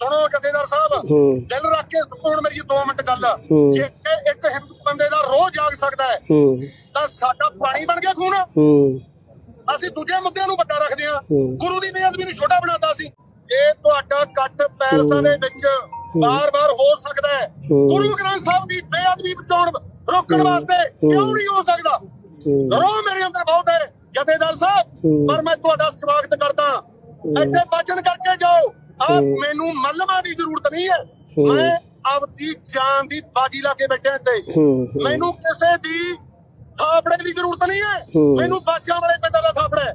ਸੁਣੋ ਜਥੇਦਾਰ ਸਾਹਿਬ ਦਿਲ ਰੱਖ ਕੇ ਹੁਣ ਮੇਰੀ 2 ਮਿੰਟ ਗੱਲ। ਜੇ ਇੱਕ ਹਿੰਦੂ ਬੰਦੇ ਦਾ ਰੋਹ ਜਾਗ ਸਕਦਾ ਹੈ ਤਾਂ ਸਾਡਾ ਪਾਣੀ ਬਣ ਗਿਆ ਖੂਨ। ਅਸੀਂ ਦੂਜੇ ਮੁੱਦਿਆਂ ਨੂੰ ਵੱਡਾ ਰੱਖਦੇ ਹਾਂ। ਗੁਰੂ ਦੀ ਬੇਅਦਬੀ ਨੂੰ ਛੋਟਾ ਬਣਾਤਾ ਸੀ। ਇਹ ਤੁਹਾਡਾ ਕੱਟ ਪੈਲਸਾਂ ਦੇ ਵਿੱਚ ਬਾਰ-ਬਾਰ ਹੋ ਸਕਦਾ ਹੈ। ਗੁਰੂ ਗ੍ਰੰਥ ਸਾਹਿਬ ਦੀ ਬੇਅਦਬੀ ਬਚਾਉਣ ਰੋਕਣ। ਵਾਸਤੇ ਕਿਉਂ ਨਹੀਂ ਹੋ ਸਕਦਾ? ਰੋਹ ਮੇਰੇ ਅੰਦਰ ਬਹੁਤ ਹੈ ਜਥੇਦਾਰ ਸਾਹਿਬ। ਪਰ ਮੈਂ ਤੁਹਾਡਾ ਸਵਾਗਤ ਕਰਦਾ ਇੱਥੇ ਬਚਨ ਕਰਕੇ ਜਾਓ। ਆ। ਮੈਨੂੰ ਮੱਲਮਾਂ ਦੀ ਜ਼ਰੂਰਤ ਨਹੀਂ ਹੈ। ਮੈਂ ਆਪਦੀ ਜਾਨ ਦੀ ਬਾਜੀ ਲਾ ਕੇ ਬੈਠਾ ਹੂੰ। ਮੈਨੂੰ ਕਿਸੇ ਦੀ ਥਾਪੜੇ ਦੀ ਜ਼ਰੂਰਤ ਨਹੀਂ ਹੈ। ਮੈਨੂੰ ਬਾਜਾਂ ਵਾਲੇ ਪਿਤਾ ਦਾ ਥਾਪੜਾ ਹੈ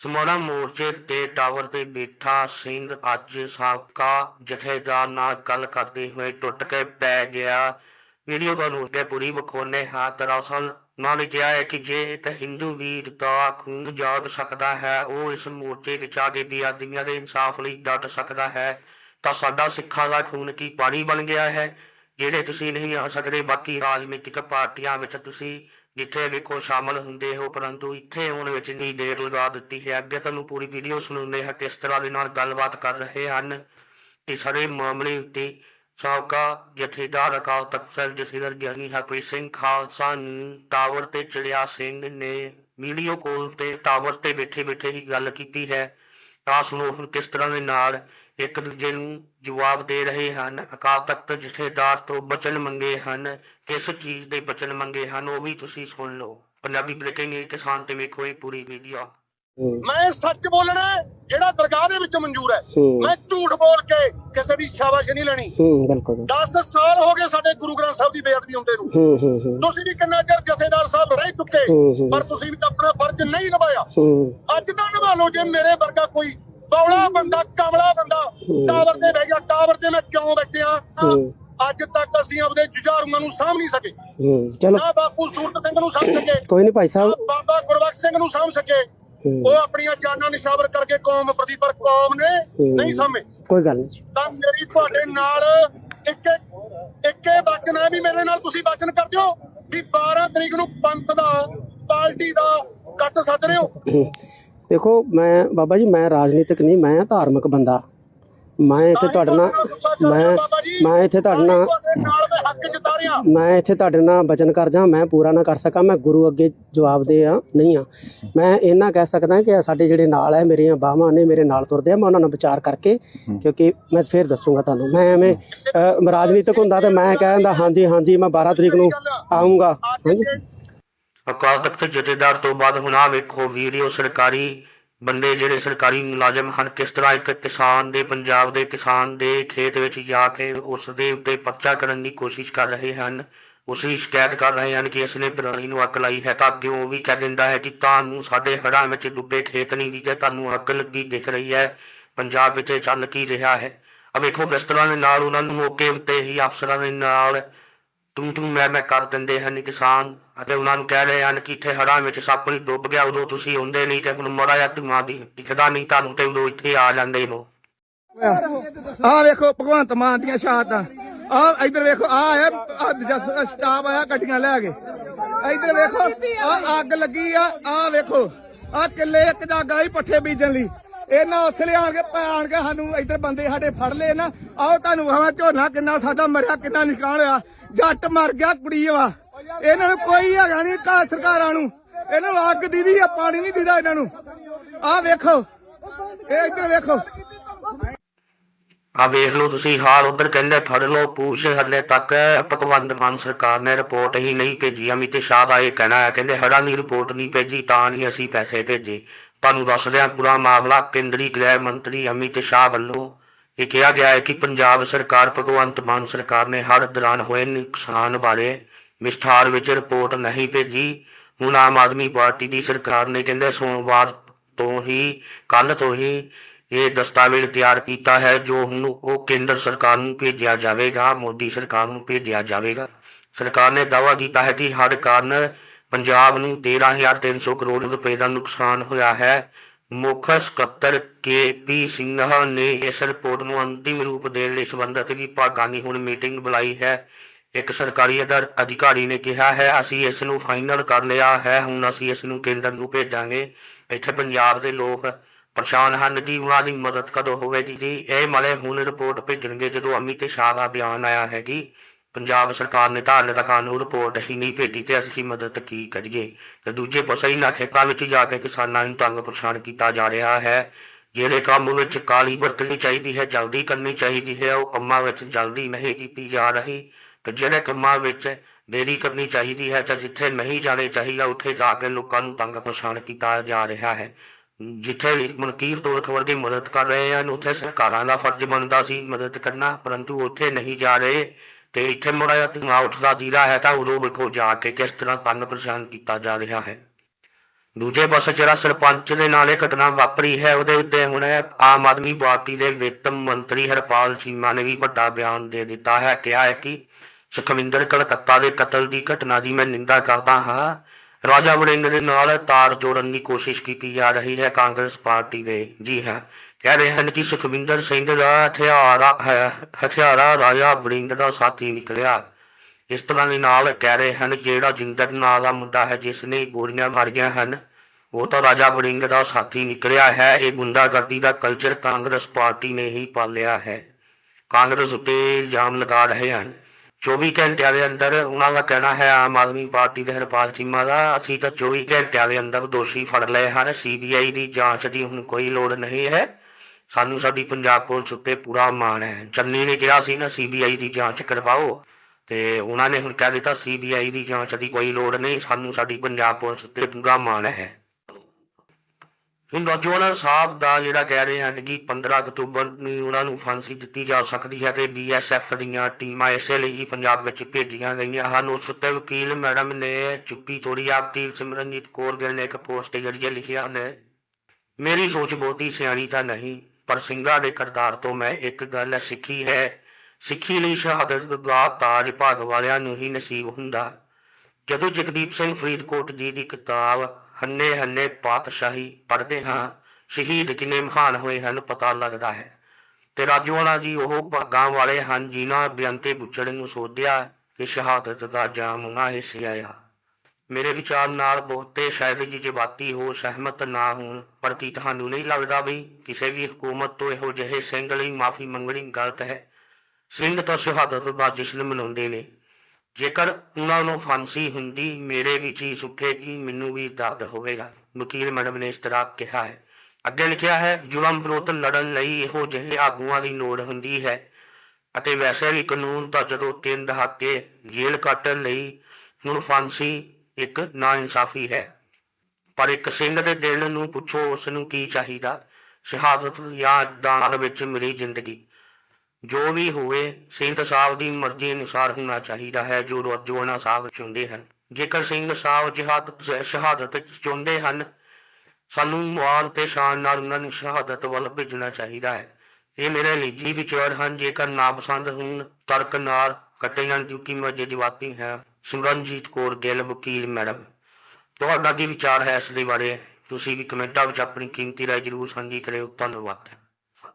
ਸਮੋਰਾ ਮੋਰਚੇ ਤੇ ਟਾਵਰ ਤੇ ਬੈਠਾ ਸਿੰਘ ਅੱਜ ਸਾਬਕਾ ਜਥੇਦਾਰ ਨਾਲ ਗੱਲ ਕਰਦੇ ਹੋਏ ਟੁੱਟ ਕੇ ਪੈ ਗਿਆ ਵੀਡੀਓ ਤੁਹਾਨੂੰ ਅੱਗੇ ਪੂਰੀ ਵਿਖਾਉਣੇ ਹਾਂ ਦਰਅਸਲ ਉਹਨਾਂ ਨੇ ਹੈ ਕਿ ਜੇ ਤਾਂ ਹਿੰਦੂ ਵੀਰ ਦਾ ਖੂਨ ਜਾਗ ਸਕਦਾ ਹੈ, ਉਹ ਇਸ ਮੋਰਚੇ ਵਿੱਚ ਆ ਕੇ ਬੇਅਦਬੀਆਂ ਦੇ ਇਨਸਾਫ ਲਈ ਡਟ ਸਕਦਾ ਹੈ, ਤਾਂ ਸਾਡਾ ਸਿੱਖਾਂ ਦਾ ਖੂਨ ਕੀ ਪਾਣੀ ਬਣ ਗਿਆ ਹੈ? ਜਿਹੜੇ ਤੁਸੀਂ ਨਹੀਂ ਆ ਸਕਦੇ, ਬਾਕੀ ਰਾਜਨੀਤਿਕ ਪਾਰਟੀਆਂ ਵਿੱਚ ਤੁਸੀਂ ਜਿੱਥੇ ਵੇਖੋ ਸ਼ਾਮਲ ਹੁੰਦੇ ਹੋ, ਪਰੰਤੂ ਇੱਥੇ ਆਉਣ ਵਿੱਚ ਨਹੀਂ ਦੇਰ ਲਗਾ ਦਿੱਤੀ ਹੈ। ਅੱਗੇ ਤੁਹਾਨੂੰ ਪੂਰੀ ਵੀਡੀਓ ਸੁਣਾਉਂਦੇ ਹਾਂ ਕਿਸ ਤਰ੍ਹਾਂ ਦੇ ਨਾਲ ਗੱਲਬਾਤ ਕਰ ਰਹੇ ਹਨ। ਇਸ ਸਾਰੇ ਮਾਮਲੇ ਉੱਤੇ ਸਾਬਕਾ ਜਥੇਦਾਰ ਅਕਾਲ ਤਖਤ ਸਾਹਿਬ ਜਥੇਦਾਰ ਗਿਆਨੀ ਹਰਪ੍ਰੀਤ ਸਿੰਘ ਖਾਲਸਾ ਨੂੰ ਟਾਵਰ ਤੇ ਚੜਿਆ ਸਿੰਘ ਨੇ ਵੀਡੀਓ ਕਾਲ ਤੇ ਟਾਵਰ ਤੇ ਬੈਠੇ ਬੈਠੇ ਹੀ ਗੱਲ ਕੀਤੀ ਹੈ। ਤਾਂ ਸੁਣੋ ਕਿਸ ਤਰ੍ਹਾਂ ਦੇ ਨਾਲ ਇੱਕ ਦੂਜੇ ਨੂੰ ਜਵਾਬ ਦੇ ਰਹੇ ਹਨ। ਅਕਾਲ ਤਖਤ ਜਥੇਦਾਰ ਤੋਂ ਬਚਨ ਮੰਗੇ ਹਨ। ਕਿਸ ਚੀਜ਼ ਦੇ ਬਚਨ ਮੰਗੇ ਹਨ ਉਹ ਵੀ ਤੁਸੀਂ ਸੁਣ ਲਓ। ਪੰਜਾਬੀ ਬ੍ਰੇਕਿੰਗ ਨਿਊਜ਼ ਕਿਸਾਨ ਤੇ ਵੇਖੋ ਇਹ ਪੂਰੀ ਵੀਡੀਓ ਮੈਂ ਸੱਚ ਬੋਲਣਾ ਜਿਹੜਾ ਦਰਗਾਹ ਦੇ ਵਿੱਚ ਮਨਜ਼ੂਰ ਹੈ। ਮੈਂ ਝੂਠ ਬੋਲ ਕੇ ਕਿਸੇ ਦੀ ਸ਼ਾਬਾਸ਼ ਨਹੀਂ ਲੈਣੀ। ਹੂੰ ਬਿਲਕੁਲ। 10 ਸਾਲ ਹੋ ਗਏ ਸਾਡੇ ਗੁਰੂ ਗ੍ਰੰਥ ਸਾਹਿਬ ਦੀ ਬੇਅਦਬੀ ਹੁੰਦੇ ਨੂੰ। ਤੁਸੀਂ ਵੀ ਕਿੰਨਾ ਚਿਰ ਜਥੇਦਾਰ ਸਾਹਿਬ ਰਹਿ ਚੁੱਕੇ। ਪਰ ਤੁਸੀਂ ਵੀ ਆਪਣਾ ਫਰਜ਼ ਨਹੀਂ ਨਿਭਾਇਆ। ਅੱਜ ਤਾਂ ਨਿਭਾ ਲਓ ਜੇ ਮੇਰੇ ਵਰਗਾ ਕੋਈ ਬੌਲਾ ਬੰਦਾ ਕਮਲਾ ਬੰਦਾ। ਟਾਵਰ ਤੇ ਬਹਿ ਗਿਆ ਟਾਵਰ ਤੇ ਮੈਂ ਕਿਉਂ ਬੈਠਿਆ। ਅੱਜ ਤੱਕ ਅਸੀਂ ਆਪਦੇ ਜੁਝਾਰੂਆਂ ਨੂੰ ਸਾਂਭ ਨਹੀਂ ਸਕੇ। ਹੂੰ ਚਲੋ। ਨਾ ਬਾਪੂ ਸੂਰਤ ਸਿੰਘ ਨੂੰ ਸਾਂਭ ਸਕੇ ਕੋਈ ਨਹੀਂ ਭਾਈ ਸਾਹਿਬ। ਬਾਬਾ ਗੁਰਬਖਸ਼ ਸਿੰਘ ਨੂੰ ਸਾਂਭ ਸਕੇ। ਉਹ ਆਪਣੀਆਂ ਜਾਨਾਂ ਨਿਸ਼ਾਵਰ ਕਰਕੇ ਕੌਮ ਪ੍ਰਤੀ ਪਰ ਕੌਮ ਨੇ। ਨਹੀਂ ਸਾਂਭੇ। ਕੋਈ ਗੱਲ ਨਹੀਂ। ਤਾਂ ਮੇਰੀ ਤੁਹਾਡੇ ਨਾਲ ਇੱਕ ਇੱਕੇ ਬਚਨ ਹੈ ਵੀ ਮੇਰੇ ਨਾਲ ਤੁਸੀਂ ਬਚਨ ਕਰ ਦਿਓ ਵੀ 12 ਤਰੀਕ ਨੂੰ ਪੰਥ ਦਾ ਪਾਰਟੀ ਦਾ ਕੱਟ ਸੱਦ ਰਹੇ ਹੋ? ਹੂੰ। ਦੇਖੋ ਮੈਂ ਬਾਬਾ ਜੀ ਮੈਂ ਰਾਜਨੀਤਿਕ ਨਹੀਂ ਮੈਂ ਧਾਰਮਿਕ ਬੰਦਾ। ਮੈਂ ਇੱਥੇ ਤੁਹਾਡੇ ਨਾਲ ਮੈਂ ਮੈਂ ਇੱਥੇ ਤੁਹਾਡੇ ਨਾਲ ਤੁਹਾਡੇ ਨਾਲ ਮੈਂ ਹੱਕ ਜਤਾ ਰਿਹਾ ਮੈਂ ਇੱਥੇ ਤੁਹਾਡੇ ਨਾਲ ਬਚਨ ਕਰ ਜਾ ਮੈਂ ਪੂਰਾ ਨਾ ਕਰ ਸਕਾਂ ਮੈਂ ਗੁਰੂ ਅੱਗੇ ਜਵਾਬ ਦੇ ਆ ਨਹੀਂ ਆ। ਮੈਂ ਇਹਨਾਂ ਕਹਿ ਸਕਦਾ ਕਿ ਸਾਡੇ ਜਿਹੜੇ ਨਾਲ ਹੈ ਮੇਰੀਆਂ ਬਾਹਾਂ ਨੇ ਮੇਰੇ ਨਾਲ ਤੁਰਦੇ ਆ ਮੈਂ ਉਹਨਾਂ ਨਾਲ ਵਿਚਾਰ ਕਰਕੇ ਕਿਉਂਕਿ ਮੈਂ ਫੇਰ ਦੱਸੂਗਾ ਤੁਹਾਨੂੰ। ਮੈਂ ਐਵੇਂ ਰਾਜਨੀਤਿਕ ਹੁੰਦਾ ਤੇ ਮੈਂ ਕਹਿੰਦਾ ਹਾਂਜੀ ਹਾਂਜੀ ਮੈਂ 12 ਤਰੀਕ ਨੂੰ ਆਉਂਗਾ ਹਾਂਜੀ। ਅਕਾਲ ਤਖਤ ਜਥੇਦਾਰ ਤੋਂ ਬਾਅਦ ਹੁਣ ਆ ਵੇਖੋ ਵੀਡੀਓ ਸਰਕਾਰੀ ਬੰਦੇ ਜਿਹੜੇ ਸਰਕਾਰੀ ਮੁਲਾਜ਼ਮ ਹਨ, ਕਿਸ ਤਰ੍ਹਾਂ ਇੱਕ ਕਿਸਾਨ ਦੇ, ਪੰਜਾਬ ਦੇ ਕਿਸਾਨ ਦੇ ਖੇਤ ਵਿੱਚ ਜਾ ਕੇ ਉਸ ਦੇ ਉੱਤੇ ਪਰਚਾ ਕਰਨ ਦੀ ਕੋਸ਼ਿਸ਼ ਕਰ ਰਹੇ ਹਨ, ਉਸ ਦੀ ਸ਼ਿਕਾਇਤ ਕਰ ਰਹੇ ਹਨ ਕਿ ਇਸਨੇ ਪ੍ਰਾਣੀ ਨੂੰ ਅੱਗ ਲਾਈ ਹੈ ਤਾਂ ਅੱਗੇ ਉਹ ਵੀ ਕਹਿ ਦਿੰਦਾ ਹੈ ਕਿ ਤੁਹਾਨੂੰ ਸਾਡੇ ਹੜ੍ਹਾਂ ਵਿੱਚ ਡੁੱਬੇ ਖੇਤ ਨਹੀਂ ਦਿਖੇ ਤੁਹਾਨੂੰ ਅੱਗ ਲੱਗੀ ਦਿਖ ਰਹੀ ਹੈ, ਪੰਜਾਬ ਵਿੱਚ ਇਹ ਚੱਲ ਕੀ ਰਿਹਾ ਹੈ। ਆ ਵੇਖੋ ਕਿਸ ਤਰ੍ਹਾਂ ਦੇ ਨਾਲ ਉਹਨਾਂ ਨੂੰ ਮੌਕੇ ਉੱਤੇ ਹੀ ਅਫਸਰਾਂ ਦੇ ਨਾਲ ਤੂੰ ਤੂੰ ਮੈਂ ਮੈਂ ਕਰ ਦਿੰਦੇ ਹਨ ਕਿਸਾਨ ਅਤੇ ਉਹਨਾਂ ਨੂੰ ਕਹਿ ਰਹੇ ਹਨ ਕਿ ਇੱਥੇ ਹੜ੍ਹਾਂ ਵਿੱਚ ਸੱਪ ਨਹੀਂ ਡੁੱਬ ਗਿਆ, ਉਦੋਂ ਤੁਸੀਂ ਹੁੰਦੇ ਨਹੀਂ ਤੇ ਹੁਣ ਮੜਾ ਜਾਂ ਧੂਆਂ ਦੀ ਦਿਖਦਾ ਨਹੀਂ ਤੁਹਾਨੂੰ ਤੇ ਉਦੋਂ ਇੱਥੇ ਆ ਜਾਂਦੇ ਹੋ ਆ ਵੇਖੋ, ਭਗਵੰਤ ਮਾਨ ਦੀਆਂ ਸ਼ਹਾਦਤਾਂ। ਆ ਇੱਧਰ ਵੇਖੋ ਆ ਹੈ ਸਟਾਫ ਆਇਆ ਗੱਡੀਆਂ ਲੈ ਕੇ। ਇੱਧਰ ਵੇਖੋ ਆ ਅੱਗ ਲੱਗੀ ਆ ਆ ਵੇਖੋ ਆ ਕਿੱਲੇ ਇੱਕ ਜਾਗਾ ਹੀ ਪੱਠੇ ਬੀਜਣ ਲਈ। ਇਹਨਾਂ ਉਸਲੇ ਆਣ ਕੇ ਆਣ ਕੇ ਸਾਨੂੰ ਇੱਧਰ ਬੰਦੇ ਸਾਡੇ ਫੜ ਲਏ ਨਾ ਆਓ ਤੁਹਾਨੂੰ ਵਾਵਾ ਝੋਨਾ ਕਿੰਨਾ ਸਾਡਾ ਮਰਿਆ, ਕਿੰਨਾ ਨਿਕਾਲ ਹੋਇਆ। ਜੱਟ ਮਰ ਗਿਆ ਕੁੜੀ ਵਾ ਇਹਨਾਂ ਨੂੰ ਕੋਈ ਹੈਗਾ ਨਹੀਂ ਕਾ ਸਰਕਾਰਾਂ ਨੂੰ। ਇਹਨਾਂ ਨੂੰ ਅੱਗ ਦੀਦੀ ਆ, ਪਾਣੀ ਨਹੀਂ ਦੀਦਾ ਇਹਨਾਂ ਨੂੰ। ਆ ਵੇਖੋ। ਇਹ ਇੱਧਰ ਵੇਖੋ। ਆ ਵੇਖ ਲਓ ਤੁਸੀਂ, ਹਾਲ ਉਧਰ ਕਹਿੰਦੇ ਫੜ ਲਓ, ਪੂਛ ਹੱਲੇ ਤੱਕ ਭਗਵੰਤ ਮਾਨ ਸਰਕਾਰ ਨੇ ਰਿਪੋਰਟ ਹੀ ਨਹੀਂ ਭੇਜੀ। ਅਮਿਤ ਸ਼ਾਹ ਦਾ ਇਹ ਕਹਿਣਾ ਹੈ, ਕਹਿੰਦੇ ਹੜਾਂ ਦੀ ਰਿਪੋਰਟ ਨਹੀਂ ਭੇਜੀ, ਤਾਂ ਨਹੀਂ ਅਸੀਂ ਪੈਸੇ ਭੇਜੇ। ਤੁਹਾਨੂੰ ਦੱਸਦੇ ਦਿਆਂ, ਪੂਰਾ ਮਾਮਲਾ ਕੇਂਦਰੀ ਗ੍ਰਹਿ ਮੰਤਰੀ ਅਮਿਤ ਸ਼ਾਹ ਵੱਲੋਂ। ਇਹ ਕਿਹਾ ਗਿਆ ਹੈ ਕਿ ਪੰਜਾਬ ਸਰਕਾਰ, ਭਗਵੰਤ ਮਾਨ ਸਰਕਾਰ ਨੇ ਹੜ੍ਹ ਦੌਰਾਨ ਹੋਏ ਨੁਕਸਾਨ ਬਾਰੇ ਵਿਸਥਾਰ ਵਿੱਚ ਰਿਪੋਰਟ ਨਹੀਂ ਭੇਜੀ। ਹੁਣ ਆਮ ਆਦਮੀ ਪਾਰਟੀ ਦੀ ਸਰਕਾਰ ਨੇ ਕਹਿੰਦੇ ਸੋਮਵਾਰ ਤੋਂ ਹੀ ਕੱਲ ਤੋਂ ਹੀ ਇਹ ਦਸਤਾਵੇਜ਼ ਤਿਆਰ ਕੀਤਾ ਹੈ, ਜੋ ਹੁਣ ਉਹ ਕੇਂਦਰ ਸਰਕਾਰ ਨੂੰ ਭੇਜਿਆ ਜਾਵੇਗਾ, ਮੋਦੀ ਸਰਕਾਰ ਨੂੰ ਭੇਜਿਆ ਜਾਵੇਗਾ। ਸਰਕਾਰ ਨੇ ਦਾਅਵਾ ਕੀਤਾ ਹੈ ਕਿ ਹੜ੍ਹ ਕਾਰਨ ਪੰਜਾਬ ਨੂੰ 13300 ਕਰੋੜ ਰੁਪਏ ਦਾ ਨੁਕਸਾਨ ਹੋਇਆ ਹੈ। ਮੁੱਖ ਸਕੱਤਰ ਕੇ ਪੀ ਸਿੰਘਾ ਨੇ ਇਸ ਰਿਪੋਰਟ ਨੂੰ ਅੰਤਿਮ ਰੂਪ ਦੇਣ ਲਈ ਸੰਬੰਧਿਤ ਵਿਭਾਗਾਂ ਦੀ ਹੁਣ ਮੀਟਿੰਗ ਬੁਲਾਈ ਹੈ। ਇੱਕ ਸਰਕਾਰੀ ਅਧਿ- ਅਧਿਕਾਰੀ ਨੇ ਕਿਹਾ ਹੈ, ਅਸੀਂ ਇਸ ਨੂੰ ਫਾਈਨਲ ਕਰ ਲਿਆ ਹੈ, ਹੁਣ ਅਸੀਂ ਇਸ ਨੂੰ ਕੇਂਦਰ ਨੂੰ ਭੇਜਾਂਗੇ। ਇੱਥੇ ਪੰਜਾਬ ਦੇ ਲੋਕ ਪਰੇਸ਼ਾਨ ਹਨ ਜੀ ਉਹਨਾਂ ਦੀ ਮਦਦ ਕਦੋਂ ਹੋਵੇਗੀ ਜੀ? ਇਹ ਮਲੇ ਹੁਣ ਰਿਪੋਰਟ ਭੇਜਣਗੇ ਜਦੋਂ ਅਮਿਤ ਸ਼ਾਹ ਦਾ ਬਿਆਨ ਆਇਆ ਹੈ ਜੀ। ਪੰਜਾਬ ਸਰਕਾਰ ਨੇ ਧਾਰਨੇ ਦਾ ਕਾਨੂੰਨ ਰਿਪੋਰਟ ਹੀ ਨਹੀਂ ਭੇਜੀ ਤੇ ਅਸੀਂ ਮਦਦ ਕੀ ਕਰੀਏ? ਤੇ ਦੂਜੇ ਪਾਸੇ ਇਹਨਾਂ ਖੇਤਾਂ ਵਿੱਚ ਜਾ ਕੇ ਕਿਸਾਨਾਂ ਨੂੰ ਤੰਗ ਪਰੇਸ਼ਾਨ ਕੀਤਾ ਜਾ ਰਿਹਾ ਹੈ। ਜਿਹੜੇ ਕੰਮ ਵਿੱਚ ਕਾਲੀ ਵਰਤਣੀ ਚਾਹੀਦੀ ਹੈ, ਜਲਦੀ ਕਰਨੀ ਚਾਹੀਦੀ ਹੈ, ਉਹ ਕੰਮਾਂ ਵਿੱਚ ਜਲਦੀ ਨਹੀਂ ਕੀਤੀ ਜਾ ਰਹੀ। ਤੇ ਜਿਹੜੇ ਕੰਮਾਂ ਵਿੱਚ ਦੇਰੀ ਕਰਨੀ ਚਾਹੀਦੀ ਹੈ ਤਾਂ ਜਿੱਥੇ ਨਹੀਂ ਜਾਣੇ ਚਾਹੀਦਾ, ਉੱਥੇ ਜਾ ਕੇ ਲੋਕਾਂ ਨੂੰ ਤੰਗ ਪਰੇਸ਼ਾਨ ਕੀਤਾ ਜਾ ਰਿਹਾ ਹੈ। ਜਿੱਥੇ ਮਨਕੀਰ ਤੋੜ ਖਬਰ ਦੀ ਮਦਦ ਕਰ ਰਹੇ ਹਨ, ਉੱਥੇ ਸਰਕਾਰਾਂ ਦਾ ਫਰਜ਼ ਬਣਦਾ ਸੀ ਮਦਦ ਕਰਨਾ, ਪਰੰਤੂ ਉੱਥੇ ਨਹੀਂ ਜਾ ਰਹੇ। ਤੇ ਇੱਥੇ ਮੁੜਾ ਧੂਆਂ ਉੱਠਦਾ, ਦੀਦਾ ਹੈ ਤਾਂ ਉਦੋਂ ਵੇਖੋ ਜਾ ਕੇ ਕਿਸ ਤਰ੍ਹਾਂ ਤੰਗ ਪਰੇਸ਼ਾਨ ਕੀਤਾ ਜਾ ਰਿਹਾ ਹੈ। ਦੂਜੇ ਪਾਸੇ ਜਿਹੜਾ ਸਰਪੰਚ ਦੇ ਨਾਲ ਇਹ ਘਟਨਾ ਵਾਪਰੀ ਹੈ, ਉਹਦੇ ਉੱਤੇ ਹੁਣ ਆਮ ਆਦਮੀ ਪਾਰਟੀ ਦੇ ਵਿੱਤ ਮੰਤਰੀ ਹਰਪਾਲ ਚੀਮਾ ਨੇ ਵੀ ਵੱਡਾ ਬਿਆਨ ਦੇ ਦਿੱਤਾ ਹੈ, ਕਿਹਾ ਹੈ ਕਿ ਸੁਖਵਿੰਦਰ ਕਲਕੱਤਾ ਦੇ ਕਤਲ ਦੀ ਘਟਨਾ ਦੀ ਮੈਂ ਨਿੰਦਾ ਕਰਦਾ ਹਾਂ। ਰਾਜਾ ਵੜਿੰਗ ਦੇ ਨਾਲ ਤਾਰ ਜੋੜਨ ਦੀ ਕੋਸ਼ਿਸ਼ ਕੀਤੀ ਜਾ ਰਹੀ ਹੈ, ਕਾਂਗਰਸ ਪਾਰਟੀ ਦੇ। ਜੀ ਹਾਂ ਕਹਿ ਰਹੇ ਹਨ ਕਿ ਸੁਖਵਿੰਦਰ ਸਿੰਘ ਦਾ ਹਥਿਆਰਾ, ਹੈ, ਹਥਿਆਰਾ ਰਾਜਾ ਵੜਿੰਗ ਦਾ ਸਾਥੀ ਨਿਕਲਿਆ। ਇਸ ਤਰ੍ਹਾਂ ਦੇ ਨਾਲ ਕਹਿ ਰਹੇ ਹਨ ਜਿਹੜਾ ਜਿੰਦਰ ਨਾਂ ਦਾ ਮੁੰਡਾ ਹੈ ਜਿਸ ਨੇ ਗੋਲੀਆਂ ਮਾਰੀਆਂ ਹਨ, ਉਹ ਤਾਂ ਰਾਜਾ ਵੜਿੰਗ ਦਾ ਸਾਥੀ ਨਿਕਲਿਆ ਹੈ। ਇਹ ਗੁੰਡਾਗਰਦੀ ਦਾ ਕਲਚਰ ਕਾਂਗਰਸ ਪਾਰਟੀ ਨੇ ਹੀ ਪਾਲਿਆ ਹੈ। ਕਾਂਗਰਸ ਉੱਤੇ ਇਲਜ਼ਾਮ ਲਗਾ ਰਹੇ ਹਨ। 24 ਘੰਟਿਆਂ ਦੇ ਅੰਦਰ ਉਹਨਾਂ ਦਾ ਕਹਿਣਾ ਹੈ, ਆਮ ਆਦਮੀ ਪਾਰਟੀ ਦੇ ਹਰਪਾਲ ਚੀਮਾ ਦਾ, ਅਸੀਂ ਤਾਂ 24 ਘੰਟਿਆਂ ਦੇ ਅੰਦਰ ਦੋਸ਼ੀ ਫੜ ਲਏ ਹਨ। ਸੀਬੀਆਈ ਦੀ ਜਾਂਚ ਦੀ ਹੁਣ ਕੋਈ ਲੋੜ ਨਹੀਂ ਹੈ। ਸਾਨੂੰ ਸਾਡੀ ਪੰਜਾਬ ਪੁਲਿਸ ਉੱਤੇ ਪੂਰਾ ਮਾਣ ਹੈ। ਚੰਨੀ ਨੇ ਕਿਹਾ ਸੀ ਨਾ ਸੀਬੀਆਈ ਦੀ ਜਾਂਚ ਕਰਵਾਓ। ਤੇ ਉਹਨਾਂ ਨੇ ਹੁਣ ਕਹਿ ਦਿੱਤਾ ਸੀਬੀਆਈ ਦੀ ਜਾਂਚ ਦੀ ਕੋਈ ਲੋੜ ਨਹੀਂ, ਸਾਨੂੰ ਸਾਡੀ ਪੰਜਾਬ ਪੁਲਿਸ ਉੱਤੇ ਪੂਰਾ ਮਾਣ ਹੈ। ਹੁਣ ਨੌਜਵਾਨ ਸਾਹਿਬ ਦਾ ਜਿਹੜਾ ਕਹਿ ਰਹੇ ਹਨ ਕਿ 15 ਅਕਤੂਬਰ ਨੂੰ ਉਹਨਾਂ ਨੂੰ ਫਾਂਸੀ ਦਿੱਤੀ ਜਾ ਸਕਦੀ ਹੈ ਤੇ ਬੀਐਸਐਫ ਦੀਆਂ ਟੀਮਾਂ ਇਸੇ ਲਈ ਹੀ ਪੰਜਾਬ ਵਿੱਚ ਭੇਜੀਆਂ ਗਈਆਂ ਹਨ। ਉਸ ਉੱਤੇ ਵਕੀਲ ਮੈਡਮ ਨੇ ਚੁੱਪੀ ਤੋੜੀ, ਆਪ ਵਕੀਲ ਸਿਮਰਨਜੀਤ ਕੌਰ ਗਿੱਲ ਨੇ ਇੱਕ ਪੋਸਟ ਦੇ ਜਰੀਏ ਲਿਖਿਆ ਨੇ, ਮੇਰੀ ਸੋਚ ਬਹੁਤੀ ਸਿਆਣੀ ਤਾਂ ਨਹੀਂ। ਪਰ ਸਿੰਘਾਂ ਦੇ ਕਰਤਾਰ ਤੋਂ ਮੈਂ ਇੱਕ ਗੱਲ ਸਿੱਖੀ ਹੈ। ਸਿੱਖੀ ਲਈ ਸ਼ਹਾਦਤ ਦਾ ਤਾਜ ਭਾਗ ਵਾਲਿਆਂ ਨੂੰ ਹੀ ਨਸੀਬ ਹੁੰਦਾ। ਜਦੋਂ ਜਗਦੀਪ ਸਿੰਘ ਫਰੀਦਕੋਟ ਜੀ ਦੀ ਕਿਤਾਬ ਹੰਨੇ ਹੰਨੇ ਪਾਤਸ਼ਾਹੀ ਪੜ੍ਹਦੇ ਹਾਂ, ਸ਼ਹੀਦ ਕਿੰਨੇ ਮਹਾਨ ਹੋਏ ਹਨ ਪਤਾ ਲੱਗਦਾ ਹੈ। ਤੇ ਰਾਜਵਾਲਾ ਜੀ ਉਹ ਭਾਗਾਂ ਵਾਲੇ ਹਨ ਜਿਨ੍ਹਾਂ ਬੇਅੰਤੇ ਬੁੱਚੜ ਨੂੰ ਸੋਧਿਆ ਕਿ ਸ਼ਹਾਦਤ ਦਾ ਜਾਮ ਉਹਨਾਂ ਹਿੱਸੇ ਆਇਆ ਮੇਰੇ ਵਿਚਾਰ ਨਾਲ ਬਹੁਤੇ ਸ਼ਾਇਦ ਜਜ਼ਬਾਤੀ ਹੋ, ਸਹਿਮਤ ਨਾ ਹੋਣ, ਪਰ ਕੀ ਤੁਹਾਨੂੰ ਨਹੀਂ ਲੱਗਦਾ ਵੀ ਕਿਸੇ ਵੀ ਹਕੂਮਤ ਤੋਂ ਇਹੋ ਜਿਹੇ ਸਿੰਘ ਲਈ ਮਾਫੀ ਮੰਗਣੀ ਗਲਤ ਹੈ? ਸਿੰਘ ਤਾਂ ਸ਼ਹਾਦਤ ਦਾ ਜਸ਼ਨ ਮਨਾਉਂਦੇ ਨੇ। ਜੇਕਰ ਉਹਨਾਂ ਨੂੰ ਫਾਂਸੀ ਹੁੰਦੀ, ਮੇਰੇ ਵਿੱਚ ਹੀ ਸੁੱਕੇਗੀ, ਮੈਨੂੰ ਵੀ ਦਰਦ ਹੋਵੇਗਾ। ਵਕੀਲ ਮੈਡਮ ਨੇ ਇਸ ਤਰ੍ਹਾਂ ਕਿਹਾ ਹੈ। ਅੱਗੇ ਲਿਖਿਆ ਹੈ, ਜ਼ੁਲਮ ਵਿਰੋਧ ਲੜਨ ਲਈ ਇਹੋ ਜਿਹੇ ਆਗੂਆਂ ਦੀ ਲੋੜ ਹੁੰਦੀ ਹੈ। ਅਤੇ ਵੈਸੇ ਵੀ ਕਾਨੂੰਨ ਤਾਂ ਜਦੋਂ ਤਿੰਨ ਦਹਾਕੇ ਜੇਲ੍ਹ ਕੱਟਣ ਲਈ ਹੁਣ ਫਾਂਸੀ ਇੱਕ ਨਾਇਨਸਾਫੀ ਹੈ। ਪਰ ਇੱਕ ਸਿੰਘ ਦੇ ਦਿਲ ਨੂੰ ਪੁੱਛੋ ਉਸ ਨੂੰ ਕੀ ਚਾਹੀਦਾ? ਸ਼ਹਾਦਤ ਜਾਂ ਦਾਨ ਵਿੱਚ ਮਿਲੀ ਜ਼ਿੰਦਗੀ। ਜੋ ਵੀ ਹੋਵੇ ਸਿੰਘ ਸਾਹਿਬ ਦੀ ਮਰਜ਼ੀ ਅਨੁਸਾਰ ਹੋਣਾ ਚਾਹੀਦਾ ਹੈ, ਜੋ ਰੋਜਵਾਨਾ ਸਾਹਿਬ ਚਾਹੁੰਦੇ ਹਨ। ਜੇਕਰ ਸਿੰਘ ਸਾਹਿਬ ਜਿਹਾਦ, ਸ਼ਹਾਦਤ ਚਾਹੁੰਦੇ ਹਨ, ਸਾਨੂੰ ਮਾਣ ਤੇ ਸ਼ਾਨ ਨਾਲ ਉਹਨਾਂ ਨੂੰ ਸ਼ਹਾਦਤ ਵੱਲ ਭੇਜਣਾ ਚਾਹੀਦਾ ਹੈ। ਇਹ ਮੇਰੇ ਨਿੱਜੀ ਵਿਚਾਰ ਹਨ। ਜੇਕਰ ਨਾ ਪਸੰਦ ਹੋਣ, ਤਰਕ ਨਾਲ ਕੱਟੇ ਜਾਣ ਕਿਉਂਕਿ ਮੈਂ ਜਜ਼ਬਾਤੀ ਹਾਂ। ਸਿਮਰਨਜੀਤ ਕੌਰ ਗਿੱਲ, ਵਕੀਲ ਮੈਡਮ। ਤੁਹਾਡਾ ਕੀ ਵਿਚਾਰ ਹੈ ਇਸ ਦੇ ਬਾਰੇ? ਤੁਸੀਂ ਵੀ ਕਮੈਂਟਾਂ ਵਿੱਚ ਆਪਣੀ ਕੀਮਤੀ ਰਾਏ ਜ਼ਰੂਰ ਸਾਂਝੀ ਕਰਿਓ ਧੰਨਵਾਦ।